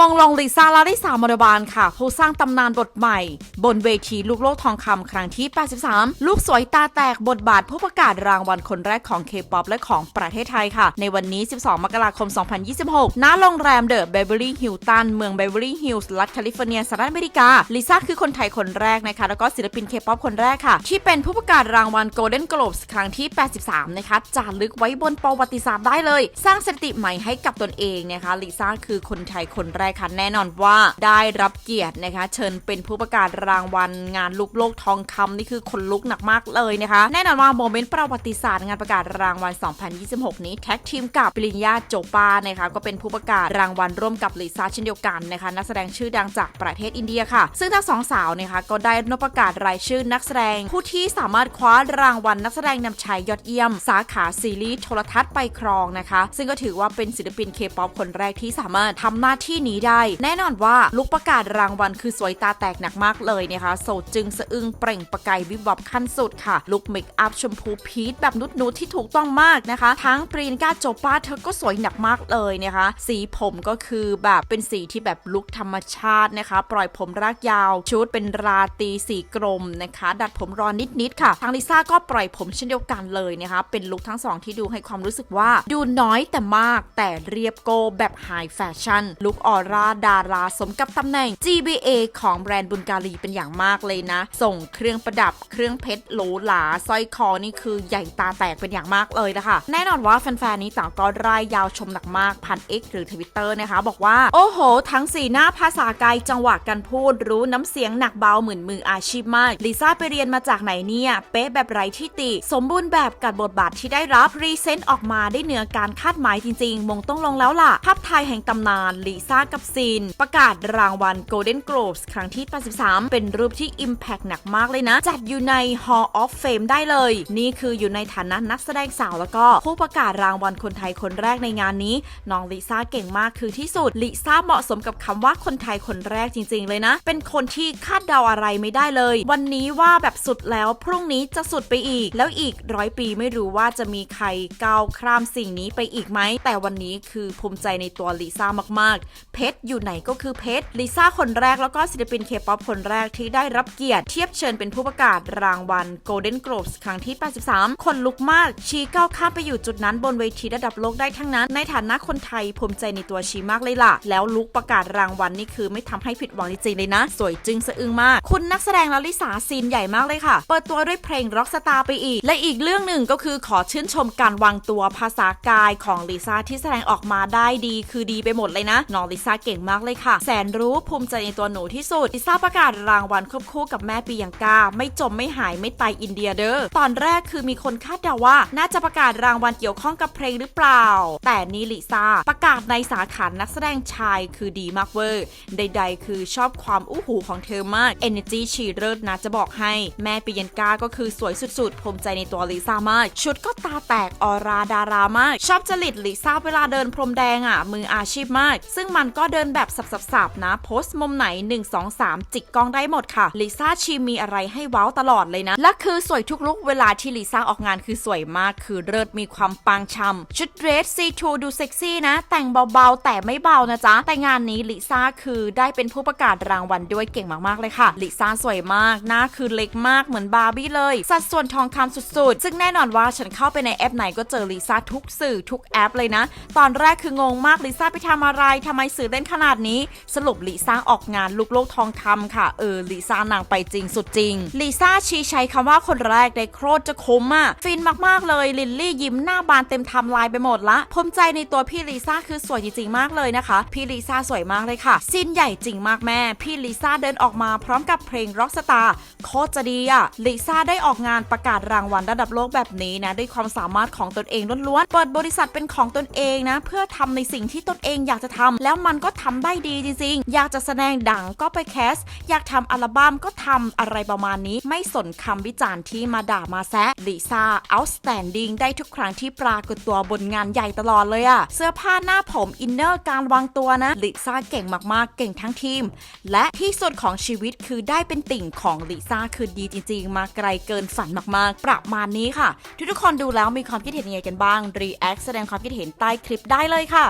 มองลองลิซ่าลาริสามารบาลค่ะผู้สร้างตำนานบทใหม่ บนเวทีลูกโลกทองคำครั้งที่ 83 ลูกสวยตาแตกบทบาทผู้ประกาศรางวัลคนแรกของ K-POP และของประเทศไทยค่ะ ในวันนี้ 12 มกราคม 2026 ณ โรงแรมเดอะเบเวอรี่ฮิลตัน เมืองเบเวอรี่ฮิลส์รัฐแคลิฟอร์เนียสหรัฐอเมริกา ลิซ่าคือคนไทยคนแรกนะคะ แล้วก็ศิลปิน K-POP คนแรกค่ะ ที่เป็นผู้ประกาศรางวัล Golden Globes ครั้งที่ 83 นะคะจารึกไว้บนประวัติศาสตร์ได้เลย สร้างสถิติใหม่ให้กับตนเองนะคะ ลิซ่าคือคนไทยคนแรกค่ะ แน่นอนว่าได้รับเกียรตินะคะ เชิญเป็นผู้ประกาศรางวัลงานลูกโลกทองคำนี่คือคนลุกหนักมากเลยนะคะ แน่นอนว่าโมเมนต์ประวัติศาสตร์งานประกาศรางวัล 2026 นี้แท็กทีมกับปริญญาโจปานะคะก็เป็นผู้ประกาศรางวัลร่วมกับลิซ่าเช่นเดียวกันนะคะนักแสดงชื่อดังจากประเทศอินเดียค่ะ ซึ่งทั้งสองสาวนะคะก็ได้รับประกาศรายชื่อนักแสดง ผู้ที่สามารถคว้ารางวัลนักแสดงนำชายยอดเยี่ยม สาขาซีรีส์โทรทัศน์ไปครองนะคะ ซึ่งก็ถือว่าเป็นศิลปินเคป๊อปคนแรกที่สามารถทำหน้าที่นี้ได้ แน่นอนว่าลุกประกาศรางวัลคือสวยตาแตกหนักมากเลยนะคะโสดจึงสะอึงเปล่งประกายวิบวับขั้นสุดค่ะลุกเมคอัพชมพูพีชแบบนุดๆที่ถูกต้องมากนะคะ ทั้งปรีนกาโจปาเธอก็สวยหนักมากเลยนะคะ สีผมก็คือแบบเป็นสีที่แบบลุกธรรมชาตินะคะ ปล่อยผมรากยาว ชุดเป็นราตรีสีกรมนะคะ ดัดผมรอนนิดๆค่ะทางลิซ่าก็ปล่อยผมเช่นเดียวกันเลยนะคะ เป็นลุคทั้งสองที่ดูให้ความรู้สึกว่า ดูน้อยแต่มากแต่เรียบโกแบบไฮแฟชั่นลุคออร่าดาราสมกับตำแหน่ง GBA ของแบรนด์บุญการีเป็นอย่างมากเลยนะ ส่งเครื่องประดับเครื่องเพชรโหลหลาสร้อยคอนี่คือใหญ่ตาแตกเป็นอย่างมากเลยนะคะ แน่นอนว่าแฟนๆนี้ต่างก็รายยาวชมหนักมากพัน X หรือ Twitter นะคะ บอกว่า โอ้โห ทั้งสีหน้าภาษากายจังหวะการพูด รู้น้ำเสียงหนักเบาเหมือนมืออาชีพมากลิซ่าไปเรียนมาจากไหนเนี่ยเป๊ะแบบไร้ที่ติ สมบูรณ์แบบกับบทบาทที่ได้รับพรีเซนต์ออกมาได้เหนือการคาดหมายจริงๆ มงต้องลงแล้วล่ะภาพไทยแห่งตำนานลิซ่ากับซีนประกาศรางวัล Golden Globes ครั้งที่ 83เป็นรูปที่ Impact หนักมากเลยนะ จัดอยู่ใน Hall of Fame ได้เลย นี่คืออยู่ในฐานะนักแสดงสาวแล้วก็ผู้ประกาศรางวัลคนไทยคนแรกในงานนี้ น้องลิซ่าเก่งมากคือที่สุด ลิซ่าเหมาะสมกับคำว่าคนไทยคนแรกจริง ๆ เลยนะ เป็นคนที่คาดเดาอะไรไม่ได้เลย วันนี้ว่าแบบสุดแล้วพรุ่งนี้จะสุดไปอีก แล้วอีกร้อยปีไม่รู้ว่าจะมีใครก้าวข้ามสิ่งนี้ไปอีกไหม แต่วันนี้คือภูมิใจในตัวลิซ่ามากๆ เพชรอยู่ไหนก็คือเพชรลิซ่าคนแรกแล้วก็ศิลปินเคป๊อปคนแรกที่ได้รับเกียรติเทียบเชิญเป็นผู้ประกาศรางวัล Golden Globes ครั้งที่ 83 คนลุกมาก ชีก้าวข้ามไปอยู่จุดนั้นบนเวทีระดับโลกได้ทั้งนั้น ในฐานะคนไทยภูมิใจในตัวชีมากเลยล่ะ แล้วลุกประกาศรางวัลนี่คือไม่ทำให้ผิดหวังจริงๆเลยนะ สวยจึงสะอึงมาก คุณนักแสดงลลิสาซีนใหญ่มากเลยค่ะ เปิดตัวด้วยเพลงร็อกสตาร์ไปอีก และอีกเรื่องหนึ่งก็คือขอชื่นชมการวางตัวภาษากายของลิซ่าที่แสดงออกมาได้ดี คือดีไปหมดเลยนะน้องลิซ่าเก่งมากเลยค่ะ แสนรู้ภูมิใจในตัวหนูที่สุดลิซ่าประกาศรางวัลควบคู่กับแม่ปียังกา ไม่จมไม่หายไม่ตายอินเดียเด้อตอนแรกคือมีคนคาดเดาว่า น่าจะประกาศรางวัลเกี่ยวข้องกับเพลงหรือเปล่า แต่นีลิซ่าประกาศในสาขานักแสดงชายคือดีมากเวอร์ใด ๆ คือชอบความอู้หูของเธอมาก Energy ชีเริศนะจะบอกให้แม่ปียันกาก็คือสวยสุดๆภูมิใจในตัวลิซ่ามาก ชุดก็ตาแตกออราดารามาก ชอบจริตลิซ่าเวลาเดินพรมแดงอะ มืออาชีพมาก ซึ่งมันก็เดินแบบสับๆๆนะ โพสต์มุมไหน 1 2 3 จิกกล้องได้หมดค่ะลิซ่าชีมีอะไรให้ว้าวตลอดเลยนะ และคือสวยทุกลุกเวลาที่ลิซ่าออกงานคือสวยมาก คือเลิศมีความปังช่ำชุดเดรสซีทูดูเซ็กซี่นะ แต่งเบาๆ แต่ไม่เบานะจ๊ะ แต่งานนี้ลิซ่าคือได้เป็นผู้ประกาศรางวัลด้วยเก่งมากๆเลยค่ะลิซ่าสวยมากหน้าคือเล็กมากเหมือนบาร์บี้เลย สัดส่วนทองคำสุดๆ ซึ่งแน่นอนว่าฉันเข้าไปในแอปไหนก็เจอลิซ่าทุกสื่อทุกแอปเลยนะ ตอนแรกคืองงมากลิซ่าไปทำอะไรทำไมสื่อเล่นขนาดนี้ สรุปลิซ่าออกงานลูกโลกทองคำค่ะเออลิซ่านางไปจริงสุดจริงลิซ่าชี้ใช้คำว่าคนแรกได้โคตรจะคุ้มอะฟินมากๆเลยลิลลี่ยิ้มหน้าบานเต็มทำลายไปหมดละภูมิใจในตัวพี่ลิซ่าคือสวยจริงๆมากเลยนะคะ พี่ลิซ่าสวยมากเลยค่ะสิ้นใหญ่จริงมากแม่ พี่ลิซ่าเดินออกมาพร้อมกับเพลง Rockstar โคตรจะดีอะลิซ่าได้ออกงานประกาศรางวัลระดับโลกแบบนี้นะด้วยความสามารถของตนเองล้วนๆเปิดบริษัทเป็นของตนเองนะ เพื่อทำในสิ่งที่ตนเองอยากจะทำแล้วมันก็ทำได้ดีจริงๆอยากจะแสดงดังก็ไปแคส อยากททำอัลบั้มก็ทำอะไรประมาณนี้ ไม่สนคำวิจารณ์ที่มาด่ามาแซะลิซ่า outstanding ได้ทุกครั้งที่ปรากฏตัวบนงานใหญ่ตลอดเลยอะเสื้อผ้าหน้าผมอินเนอร์การวางตัวนะลิซ่าเก่งมากๆ เก่งทั้งทีม และที่สุดของชีวิตคือได้เป็นติ่งของลิซ่าคือดีจริง ๆ มาไกลเกินฝันมากๆ ประมาณนี้ค่ะ ทุกๆคนดูแล้วมีความคิดเห็นยังไงกันบ้างรีแอคแสดงความคิดเห็นใต้คลิปได้เลยค่ะ